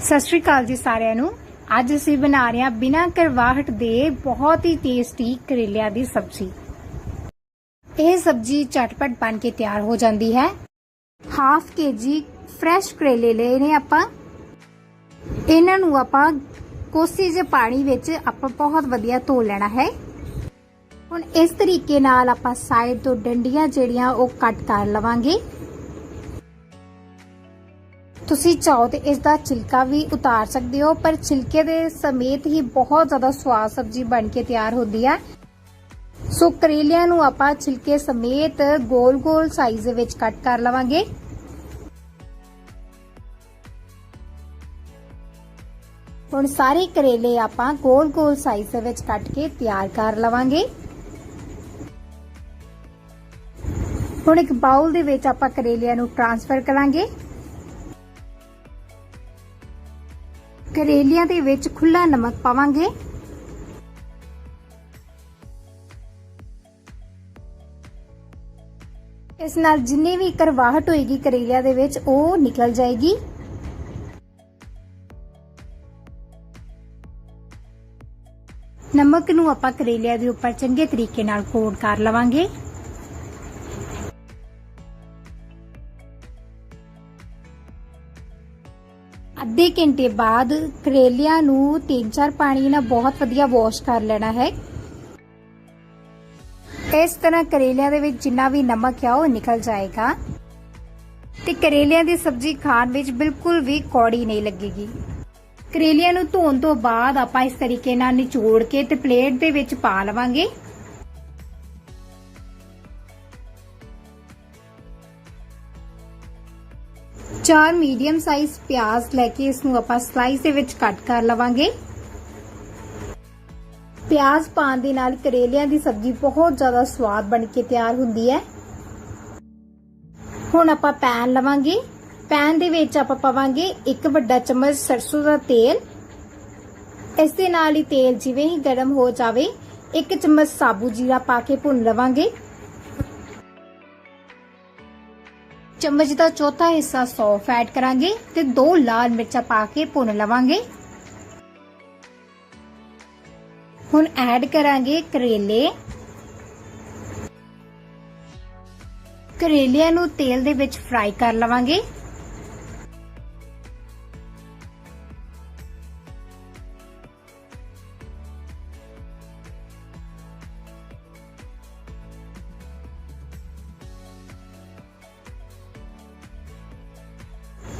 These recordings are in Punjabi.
ਸਤਿ ਸ਼੍ਰੀ ਅਕਾਲ ਜੀ ਸਾਰਿਆਂ ਨੂੰ। ਅੱਜ ਅਸੀਂ ਬਣਾ ਰਹੇ ਹਾਂ ਬਿਨਾਂ ਕਰਵਾਹਟ ਦੇ ਬਹੁਤ ਹੀ ਟੇਸਟੀ ਕਰੇਲਿਆਂ ਦੀ ਸਬਜ਼ੀ। ਇਹ ਸਬਜ਼ੀ ਝਟਪਟ ਬਣ ਕੇ ਤਿਆਰ ਹੋ ਜਾਂਦੀ ਹੈ। ਹਾਫ ਕੇਜੀ ਫਰੈਸ਼ ਕਰੇਲੇ ਲਏ ਨੇ ਆਪਾਂ। ਇਹਨਾਂ ਨੂੰ ਆਪਾਂ ਕੋਸੀ ਜਿਹੇ ਪਾਣੀ ਵਿੱਚ ਆਪਾਂ ਬਹੁਤ ਵਧੀਆ ਧੋ ਲੈਣਾ ਹੈ। ਹੁਣ ਇਸ ਤਰੀਕੇ ਨਾਲ ਆਪਾਂ ਸਾਈਡ ਤੋਂ ਡੰਡੀਆਂ ਜਿਹੜੀਆਂ ਉਹ ਕੱਟ ਕਰ ਲਵਾਂਗੇ। ਤੁਸੀਂ ਚਾਹੋ ਤੇ ਇਸ ਦਾ ਛਿਲਕਾ ਵੀ ਉਤਾਰ ਸਕਦੇ ਹੋ, ਪਰ ਛਿਲਕੇ ਦੇ ਸਮੇਤ ਹੀ ਬਹੁਤ ਜ਼ਿਆਦਾ ਸਵਾਦ ਸਬਜ਼ੀ ਬਣ ਕੇ ਤਿਆਰ ਹੁੰਦੀ ਹੈ। ਸੋ ਕਰੇਲਿਆਂ ਨੂੰ ਆਪਾਂ ਛਿਲਕੇ ਸਮੇਤ ਗੋਲ-ਗੋਲ ਸਾਈਜ਼ ਦੇ ਵਿੱਚ ਕੱਟ ਕਰ ਲਵਾਂਗੇ। ਹੁਣ ਸਾਰੇ ਕਰੇਲੇ ਆਪਾਂ ਗੋਲ-ਗੋਲ ਸਾਈਜ਼ ਦੇ ਵਿੱਚ ਕੱਟ ਕੇ ਤਿਆਰ ਕਰ ਲਵਾਂਗੇ। ਹੁਣ ਇੱਕ ਬਾਉਲ ਦੇ ਵਿੱਚ ਆਪਾਂ ਕਰੇਲਿਆਂ ਨੂੰ ਟ੍ਰਾਂਸਫਰ ਕਰਾਂਗੇ। ਕਰੇਲਿਆਂ ਦੇ ਵਿੱਚ ਖੁੱਲਾ ਨਮਕ ਪਾਵਾਂਗੇ। ਇਸ ਨਾਲ ਜਿੰਨੀ ਵੀ ਕਰਵਾਹਟ ਹੋਏਗੀ ਕਰੇਲਿਆਂ ਦੇ ਵਿੱਚ, ਉਹ ਨਿਕਲ ਜਾਏਗੀ। ਨਮਕ ਨੂੰ ਆਪਾਂ ਕਰੇਲਿਆਂ ਦੇ ਉੱਪਰ ਚੰਗੇ ਤਰੀਕੇ ਨਾਲ ਕੋਟ ਕਰ ਲਵਾਂਗੇ। ਅੱਧੇ ਘੰਟੇ ਬਾਅਦ ਕਰੇਲਿਆਂ ਨੂੰ ਤਿੰਨ ਚਾਰ ਪਾਣੀ ਨਾਲ ਬਹੁਤ ਵਧੀਆ ਵਾਸ਼ ਕਰ ਲੈਣਾ ਹੈ। ਇਸ ਤਰ੍ਹਾਂ ਕਰੇਲਿਆਂ ਦੇ ਵਿੱਚ ਜਿੰਨਾ ਵੀ ਨਮਕ ਆ, ਉਹ ਨਿਕਲ ਜਾਏਗਾ। ਤੇ ਕਰੇਲਿਆਂ ਦੀ ਸਬਜ਼ੀ ਖਾਣ ਵਿੱਚ ਬਿਲਕੁਲ ਵੀ ਕੌੜੀ ਨਹੀਂ ਲੱਗੇਗੀ। ਕਰੇਲਿਆਂ ਨੂੰ ਧੋਣ ਤੋਂ ਬਾਅਦ ਆਪਾਂ ਇਸ ਤਰੀਕੇ ਨਾਲ ਨਿਚੋੜ ਕੇ ਤੇ ਪਲੇਟ ਦੇ ਵਿੱਚ ਪਾ ਲਵਾਂਗੇ। ਚਾਰ ਮੀਡੀਅਮ ਸਾਈਜ਼ ਪਿਆਜ਼ ਲੈ ਕੇ ਇਸ ਨੂੰ ਆਪਾਂ ਸਲਾਈਸ ਦੇ ਵਿੱਚ ਕੱਟ ਕਰ ਲਵਾਂਗੇ। ਪਿਆਜ਼ ਪਾਣ ਦੇ ਨਾਲ ਕਰੇਲਿਆਂ ਦੀ ਸਬਜ਼ੀ ਬਹੁਤ ਜ਼ਿਆਦਾ ਸਵਾਦ ਬਣ ਕੇ ਤਿਆਰ ਹੁੰਦੀ ਹੈ। ਹੁਣ ਆਪਾਂ ਪੈਨ ਲਵਾਂਗੇ। ਪੈਨ ਦੇ ਵਿੱਚ ਆਪਾਂ ਪਾਵਾਂਗੇ ਇੱਕ ਵੱਡਾ ਚਮਚ ਸਰਸੋਂ ਦਾ ਤੇਲ। ਇਸ ਦੇ ਨਾਲ ਹੀ ਤੇਲ ਜਿਵੇਂ ਹੀ ਗਰਮ ਹੋ ਜਾਵੇ, ਇੱਕ ਚਮਚ ਸਾਬੂ ਜੀਰਾ ਪਾ ਕੇ ਭੁੰਨ ਲਵਾਂਗੇ। ਚਮਚ ਦਾ ਚੌਥਾ ਹਿੱਸਾ ਸੌਂਫ ਐਡ ਕਰਾਂਗੇ ਤੇ ਦੋ ਲਾਲ ਮਿਰਚਾਂ ਪਾ ਕੇ ਭੁੰਨ ਲਵਾਂਗੇ। ਹੁਣ ਐਡ ਕਰਾਂਗੇ ਕਰੇਲੇ। ਕਰੇਲਿਆਂ ਨੂੰ ਤੇਲ ਦੇ ਵਿੱਚ ਫਰਾਈ ਕਰ ਲਵਾਂਗੇ।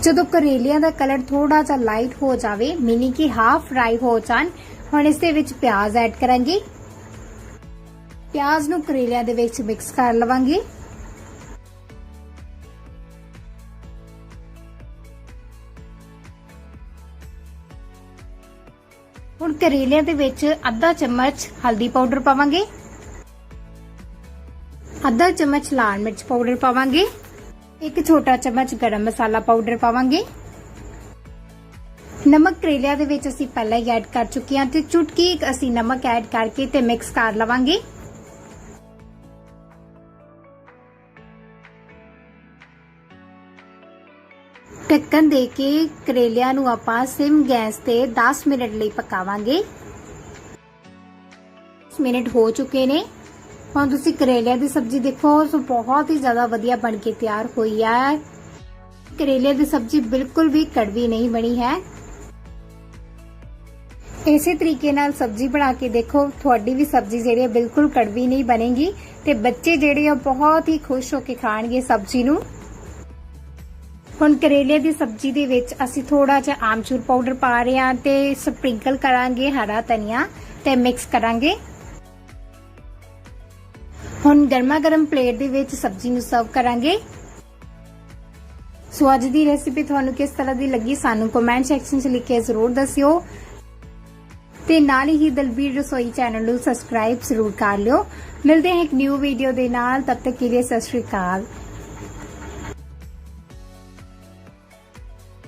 ਜਦੋਂ ਕਰੇਲਿਆਂ ਦਾ ਕਲਰ ਥੋੜਾ ਜਿਹਾ ਲਾਈਟ ਹੋ ਜਾਵੇ ਮੀਨਿੰਗ ਕਿ ਹਾਫ ਫਰਾਈ ਹੋ ਜਾਣ, ਹੁਣ ਇਸ ਦੇ ਵਿੱਚ ਪਿਆਜ਼ ਐਡ ਕਰਾਂਗੇ। ਪਿਆਜ਼ ਨੂੰ ਕਰੇਲਿਆਂ ਦੇ ਵਿੱਚ ਮਿਕਸ ਕਰ ਲਵਾਂਗੇ। ਹੁਣ ਕਰੇਲਿਆਂ ਦੇ ਵਿੱਚ ਅੱਧਾ ਚਮਚ ਹਲਦੀ ਪਾਊਡਰ ਪਾਵਾਂਗੇ। ਅੱਧਾ ਚਮਚ ਲਾਲ ਮਿਰਚ ਪਾਊਡਰ ਪਾਵਾਂਗੇ। ਇੱਕ ਛੋਟਾ ਚਮਚ ਗਰਮ ਮਸਾਲਾ ਪਾਊਡਰ ਪਾਵਾਂਗੇ। ਨਮਕ ਕਰੇਲਿਆਂ ਦੇ ਵਿੱਚ ਅਸੀਂ ਪਹਿਲਾਂ ਹੀ ਐਡ ਕਰ ਚੁੱਕੇ ਹਾਂ ਤੇ ਚੁਟਕੀ ਅਸੀਂ ਨਮਕ ਐਡ ਕਰਕੇ ਤੇ ਮਿਕਸ ਕਰ ਲਵਾਂਗੇ। ਢੱਕਣ ਦੇ ਕੇ ਕਰੇਲਿਆਂ ਨੂੰ ਆਪਾਂ ਸਿਮ ਗੈਸ ਤੇ 10 ਮਿੰਟ ਲਈ ਪਕਾਵਾਂਗੇ। 10 ਮਿੰਟ ਹੋ ਚੁੱਕੇ ਨੇ। ਹੁਣ ਤੁਸੀਂ ਕਰੇਲਿਆਂ ਦੀ ਸਬਜ਼ੀ ਦੇਖੋ ਸੋ ਬਹੁਤ ਹੀ ਜ਼ਿਆਦਾ ਵਧੀਆ ਬਣ ਕੇ ਤਿਆਰ ਹੋਈ ਹੈ। ਕਰੇਲੇ ਦੀ ਸਬਜ਼ੀ ਬਿਲਕੁਲ ਵੀ ਕੜਵੀ ਨਹੀਂ ਬਣੀ ਹੈ। ਇਸੇ ਤਰੀਕੇ ਨਾਲ ਸਬਜ਼ੀ ਬਣਾ ਕੇ ਦੇਖੋ, ਤੁਹਾਡੀ ਵੀ ਸਬਜ਼ੀ ਜਿਹੜੀ ਹੈ ਬਿਲਕੁਲ ਕੜਵੀ ਨਹੀਂ ਬਣੇਗੀ ਤੇ ਬੱਚੇ ਜਿਹੜੇ ਆ ਬਹੁਤ ਹੀ ਖੁਸ਼ ਹੋ ਕੇ ਖਾਣਗੇ ਸਬਜ਼ੀ ਨੂੰ। ਹੁਣ ਕਰੇਲੇ ਦੀ ਸਬਜ਼ੀ ਦੇ ਵਿੱਚ ਅਸੀਂ ਥੋੜਾ ਜਿਹਾ ਆਮਚੂਰ ਪਾਊਡਰ ਪਾ ਰਹੇ ਹਾਂ ਤੇ ਸਪ੍ਰਿੰਕਲ ਕਰਾਂਗੇ ਹਰਾ ਧਨੀਆ ਤੇ ਮਿਕਸ ਕਰਾਂਗੇ। ਹੁਣ ਗਰਮਾ ਗਰਮ ਪਲੇਟ ਦੇ ਵਿੱਚ ਸਬਜ਼ੀ ਨੂੰ ਸਰਵ ਕਰਾਂਗੇ। ਸੋ ਅੱਜ ਦੀ ਰੈਸਿਪੀ ਤੁਹਾਨੂੰ ਕਿਸ ਤਰ੍ਹਾਂ ਦੀ ਲੱਗੀ ਸਾਨੂੰ ਕਮੈਂਟ ਸੈਕਸ਼ਨ 'ਚ ਲਿਖ ਕੇ ਜ਼ਰੂਰ ਦੱਸਿਓ। ਤੇ ਨਾਲ ਹੀ ਦਲਬੀਰ ਰਸੋਈ ਚੈਨਲ ਨੂੰ ਸਬਸਕ੍ਰਾਈਬ ਜ਼ਰੂਰ ਕਰ ਲਿਓ। ਮਿਲਦੇ ਹਾਂ ਇੱਕ ਨਿਊ ਵੀਡੀਓ ਦੇ ਨਾਲ, ਤਦ ਤੱਕ ਕੇ ਲਈ ਸਤਿ ਸ਼੍ਰੀ ਅਕਾਲ।